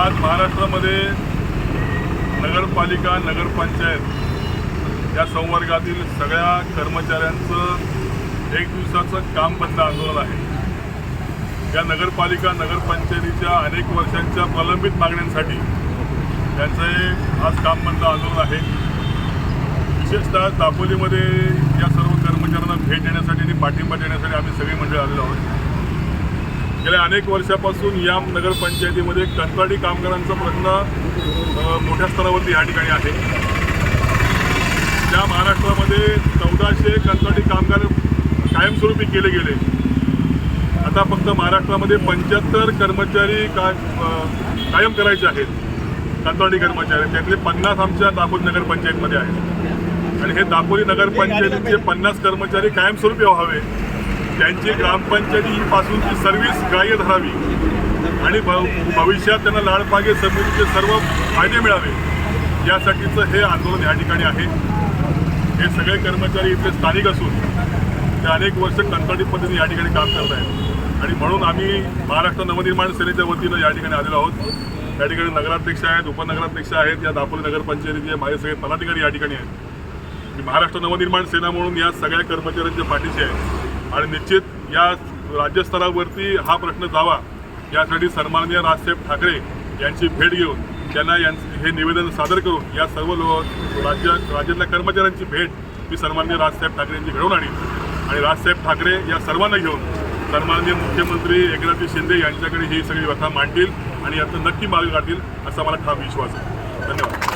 आज महाराष्ट्रामध्ये नगरपालिका नगरपंचायत या संवर्गातील सगळ्या कर्मचाऱ्यांचं एक दिवसाचं काम बंद आंदोलन आहे. या नगरपालिका नगरपंचायतीच्या अनेक वर्षांच्या प्रलंबित मागण्यांसाठी त्यांचं हे आज काम बंद आंदोलन आहे. विशेषतः दापोलीमध्ये या सर्व कर्मचाऱ्यांना भेट देण्यासाठी आणि पाठिंबा देण्यासाठी आम्ही सगळी मंडळी आलेलो आहोत. गेल्या अनेक वर्षापासून या नगरपंचायतीमध्ये कंत्राटी कामगारांचा प्रश्न मोठ्या स्तरावरती या ठिकाणी आहे. त्या महाराष्ट्रामध्ये चौदाशे कंत्राटी कामगार कायमस्वरूपी केले गेले आता फक्त महाराष्ट्रामध्ये पंच्याहत्तर कर्मचारी का कायम करायचे आहेत. कंत्राटी कर्मचारी त्यातले पन्नास आमच्या दापोली नगरपंचायतमध्ये आहेत. आणि हे दापोली नगरपंचायतीचे पन्नास कर्मचारी कायमस्वरूपी व्हावे. त्यांची ती सर्व्हिस ग्राह्य धरावी आणि भ- भविष्यात त्यांना लाडपागे समितीचे सर्व फायदे मिळावे. यासाठीचं हे आंदोलन या ठिकाणी आहे. हे सगळे कर्मचारी इथले स्थानिक असून ते अनेक वर्ष कंत्राटी पद्धतीने या ठिकाणी काम करत आहेत. आणि म्हणून आम्ही महाराष्ट्र नवनिर्माण सेनेच्या वतीनं या ठिकाणी आलेलो आहोत. या ठिकाणी नगराध्यक्ष आहेत उपनगराध्यक्ष आहेत या दापोली नगरपंचायतीचे माझे सगळे पदाधिकारी या ठिकाणी आहेत. मी महाराष्ट्र नवनिर्माण सेना म्हणून या सगळ्या कर्मचाऱ्यांच्या पाठीशी आहे. आणि निश्चित या राज्यस्तरावरती हा प्रश्न जावा. यासाठी सन्माननीय राजसाहेब ठाकरे यांची भेट घेऊन त्यांना यां हे निवेदन सादर करून या सर्व लो राज्य राज्यातल्या कर्मचाऱ्यांची भेट मी सन्माननीय राजसाहेब ठाकरे यांची घडवून आणली आणि राजसाहेब ठाकरे या सर्वांना घेऊन सन्माननीय मुख्यमंत्री एकनाथजी शिंदे यांच्याकडे ही सगळी व्यथा मांडतील आणि याचं नक्की मार्ग काढतील असा मला ठाम विश्वास आहे. धन्यवाद.